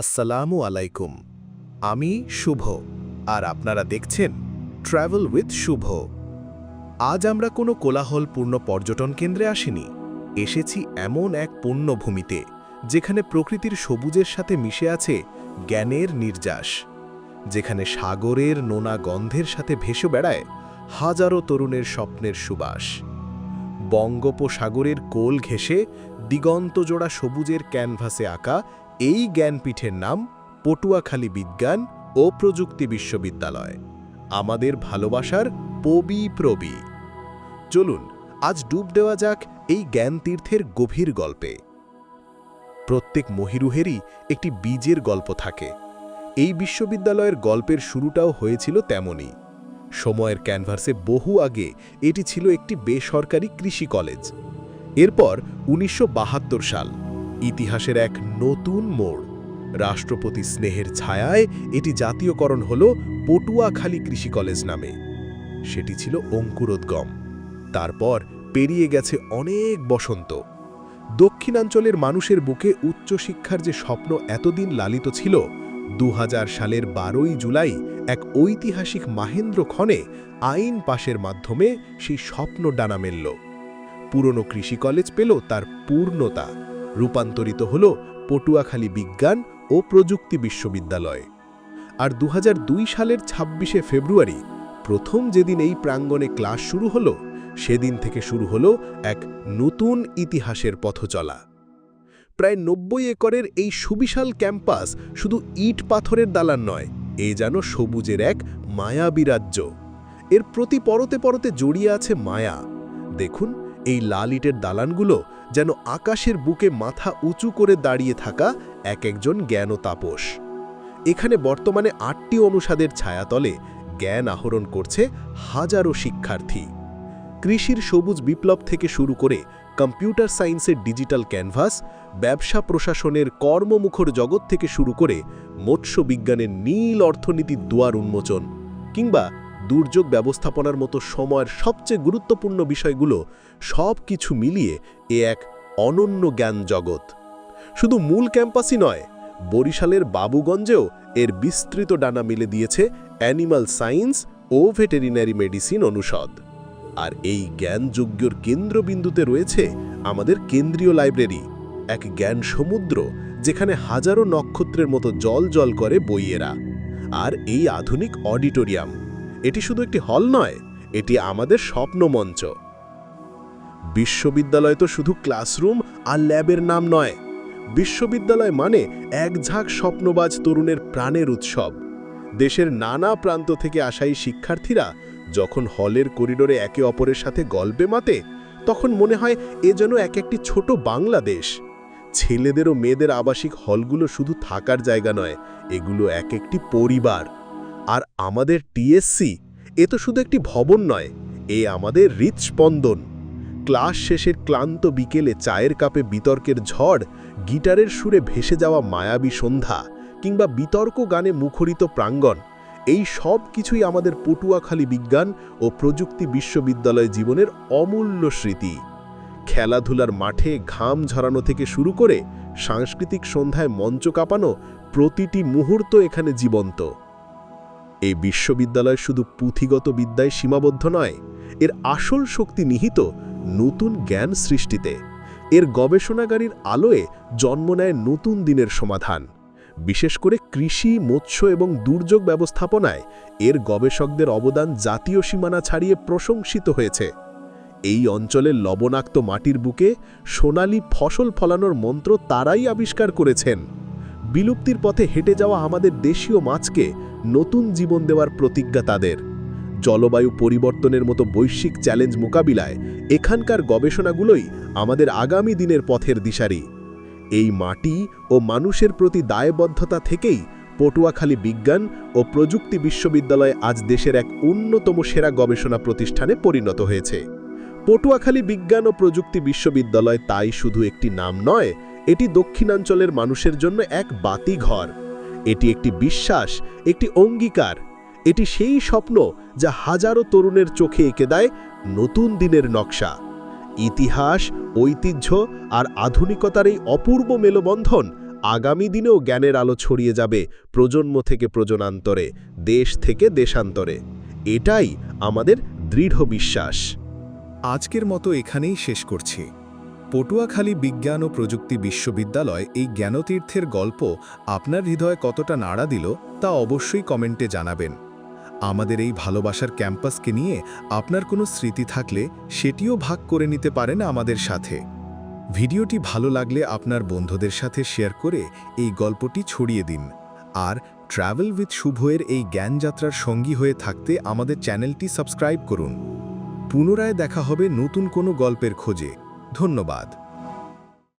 আসসালামু আলাইকুম। আমি শুভ, আর আপনারা দেখছেন ট্রাভেল উইথ শুভ। আজ আমরা কোনো কোলাহলপূর্ণ পর্যটন কেন্দ্রে আসিনি। এসেছি এমন এক পুণ্যভূমিতে, যেখানে প্রকৃতির সবুজের সাথে মিশে আছে জ্ঞানের নির্যাস। যেখানে সাগরের নোনা গন্ধের সাথে ভেসে বেড়ায় হাজারো তরুণের স্বপ্নের সুবাস। বঙ্গোপসাগরের কোল ঘেঁষে দিগন্তজোড়া সবুজের ক্যানভাসে আঁকা এই জ্ঞানপীঠের নাম পটুয়াখালী বিজ্ঞান ও প্রযুক্তি বিশ্ববিদ্যালয়। আমাদের ভালোবাসার পবি প্রবি। চলুন, আজ ডুব দেওয়া যাক এই জ্ঞান তীর্থের গভীর গল্পে। প্রত্যেক মহিরুহেরই একটি বীজের গল্প থাকে। এই বিশ্ববিদ্যালয়ের গল্পের শুরুটাও হয়েছিল তেমনই। সময়ের ক্যানভাসে বহু আগে এটি ছিল একটি বেসরকারি কৃষি কলেজ। এরপর উনিশশো বাহাত্তর সাল। ইতিহাসের এক নতুন মোড়। রাষ্ট্রপতি স্নেহের ছায়ায় এটি জাতীয়করণ হল পটুয়াখালী কৃষি কলেজ নামে। সেটি ছিল অঙ্কুরোদ্গম। তারপর পেরিয়ে গেছে অনেক বসন্ত। দক্ষিণাঞ্চলের মানুষের বুকে উচ্চশিক্ষার যে স্বপ্ন এতদিন লালিত ছিল দু হাজার সালের বারোই জুলাই এক ঐতিহাসিক মাহেন্দ্র ক্ষণে আইন পাশের মাধ্যমে সেই স্বপ্ন ডানা মেলল। পুরনো কৃষি কলেজ পেল তার পূর্ণতা। রূপান্তরিত হল পটুয়াখালী বিজ্ঞান ও প্রযুক্তি বিশ্ববিদ্যালয়। আর দু হাজার দুই সালের ২৬শে ফেব্রুয়ারি, প্রথম যেদিন এই প্রাঙ্গণে ক্লাস শুরু হলো, সেদিন থেকে শুরু হলো এক নতুন ইতিহাসের পথচলা। প্রায় নব্বই একরের এই সুবিশাল ক্যাম্পাস শুধু ইট পাথরের দালান নয়, এ যেন সবুজের এক মায়াবী রাজ্য। এর প্রতি পরতে পরতে জড়িয়ে আছে মায়া। দেখুন, এই লাল ইটের দালানগুলো যেন আকাশের বুকে মাথা উঁচু করে দাঁড়িয়ে থাকা এক একজন জ্ঞান তাপস এখানে বর্তমানে আটটি অনুষদের ছায়াতলে জ্ঞান আহরণ করছে হাজারো শিক্ষার্থী। কৃষির সবুজ বিপ্লব থেকে শুরু করে কম্পিউটার সায়েন্সের ডিজিটাল ক্যানভাস, ব্যবসা প্রশাসনের কর্মমুখর জগৎ থেকে শুরু করে মৎস্য বিজ্ঞানের নীল অর্থনীতির দুয়ার উন্মোচন কিংবা দুর্যোগ ব্যবস্থাপনার মতো সময়ের সবচেয়ে গুরুত্বপূর্ণ বিষয়গুলো সব কিছু মিলিয়ে এ এক অনন্য জ্ঞান জগৎ। শুধু মূল ক্যাম্পাসই নয়, বরিশালের বাবুগঞ্জেও এর বিস্তৃত ডানা মিলে দিয়েছে অ্যানিমাল সায়েন্স ও ভেটেরিনারি মেডিসিন অনুষদ। আর এই জ্ঞানযোগ্যর কেন্দ্রবিন্দুতে রয়েছে আমাদের কেন্দ্রীয় লাইব্রেরি, এক জ্ঞান সমুদ্র যেখানে হাজারো নক্ষত্রের মতো জল জল করে বইয়েরা। আর এই আধুনিক অডিটোরিয়াম এটি শুধু একটি হল নয়, এটি আমাদের স্বপ্নমঞ্চ। বিশ্ববিদ্যালয় তো শুধু ক্লাসরুম আর ল্যাবের নাম নয়। বিশ্ববিদ্যালয় মানে এক ঝাঁক স্বপ্নবাজ তরুণের প্রাণের উৎসব। দেশের নানা প্রান্ত থেকে আসা এই শিক্ষার্থীরা যখন হলের করিডোরে একে অপরের সাথে গল্পে মাতে, তখন মনে হয় এ যেন এক একটি ছোট বাংলাদেশ। ছেলেদের ও মেয়েদের আবাসিক হলগুলো শুধু থাকার জায়গা নয়, এগুলো এক একটি পরিবার। আর আমাদের টিএসসি এ তো শুধু একটি ভবন নয়, এ আমাদের হৃৎস্পন্দন ক্লাস শেষের ক্লান্ত বিকেলে চায়ের কাপে বিতর্কের ঝড়, গিটারের সুরে ভেসে যাওয়া মায়াবী সন্ধ্যা, কিংবা বিতর্ক গানে মুখরিত প্রাঙ্গণ, এই সব কিছুই আমাদের পটুয়াখালী বিজ্ঞান ও প্রযুক্তি বিশ্ববিদ্যালয় জীবনের অমূল্য স্মৃতি। খেলাধুলার মাঠে ঘাম ঝরানো থেকে শুরু করে সাংস্কৃতিক সন্ধ্যায় মঞ্চ কাঁপানো প্রতিটি মুহূর্ত এখানে জীবন্ত। এই বিশ্ববিদ্যালয় শুধু পুঁথিগত বিদ্যায় সীমাবদ্ধ নয়, এর আসল শক্তি নিহিত নতুন জ্ঞান সৃষ্টিতে। এর গবেষণাগারীর আলোয় জন্ম নেয় নতুন দিনের সমাধান। বিশেষ করে কৃষি, মৎস্য এবং দুর্যোগ ব্যবস্থাপনায় এর গবেষকদের অবদান জাতীয় সীমানা ছাড়িয়ে প্রশংসিত হয়েছে। এই অঞ্চলের লবণাক্ত মাটির বুকে সোনালি ফসল ফলানোর মন্ত্র তারাই আবিষ্কার করেছেন। বিলুপ্তির পথে হেঁটে যাওয়া আমাদের দেশীয় মাছকে নতুন জীবন দেওয়ার প্রতিজ্ঞা তাদের। জলবায়ু পরিবর্তনের মতো বৈশ্বিক চ্যালেঞ্জ মোকাবিলায় এখানকার গবেষণাগুলোই আমাদের আগামী দিনের পথের দিশারি। এই মাটি ও মানুষের প্রতি দায়বদ্ধতা থেকেই পটুয়াখালী বিজ্ঞান ও প্রযুক্তি বিশ্ববিদ্যালয় আজ দেশের এক অন্যতম সেরা গবেষণা প্রতিষ্ঠানে পরিণত হয়েছে। পটুয়াখালী বিজ্ঞান ও প্রযুক্তি বিশ্ববিদ্যালয় তাই শুধু একটি নাম নয় এটি দক্ষিণাঞ্চলের মানুষের জন্য এক বাতিঘর। এটি একটি বিশ্বাস, একটি অঙ্গীকার। এটি সেই স্বপ্ন যা হাজারো তরুণের চোখে এঁকে দেয় নতুন দিনের নকশা। ইতিহাস, ঐতিহ্য আর আধুনিকতার এই অপূর্ব মেলবন্ধন আগামী দিনেও জ্ঞানের আলো ছড়িয়ে যাবে প্রজন্ম থেকে প্রজনান্তরে, দেশ থেকে দেশান্তরে। এটাই আমাদের দৃঢ় বিশ্বাস। আজকের মতো এখানেই শেষ করছি। পটুয়াখালী বিজ্ঞান ও প্রযুক্তি বিশ্ববিদ্যালয় এই জ্ঞানতীর্থের গল্প আপনার হৃদয়ে কতটা নাড়া দিল তা অবশ্যই কমেন্টে জানাবেন। আমাদের এই ভালোবাসার ক্যাম্পাসকে নিয়ে আপনার কোনো স্মৃতি থাকলে সেটিও ভাগ করে নিতে পারেন আমাদের সাথে। ভিডিওটি ভালো লাগলে আপনার বন্ধুদের সাথে শেয়ার করে এই গল্পটি ছড়িয়ে দিন। আর ট্রাভেল উইথ শুভয়ের এই জ্ঞানযাত্রার সঙ্গী হয়ে থাকতে আমাদের চ্যানেলটি সাবস্ক্রাইব করুন। পুনরায় দেখা হবে নতুন কোনো গল্পের খোঁজে। ধন্যবাদ।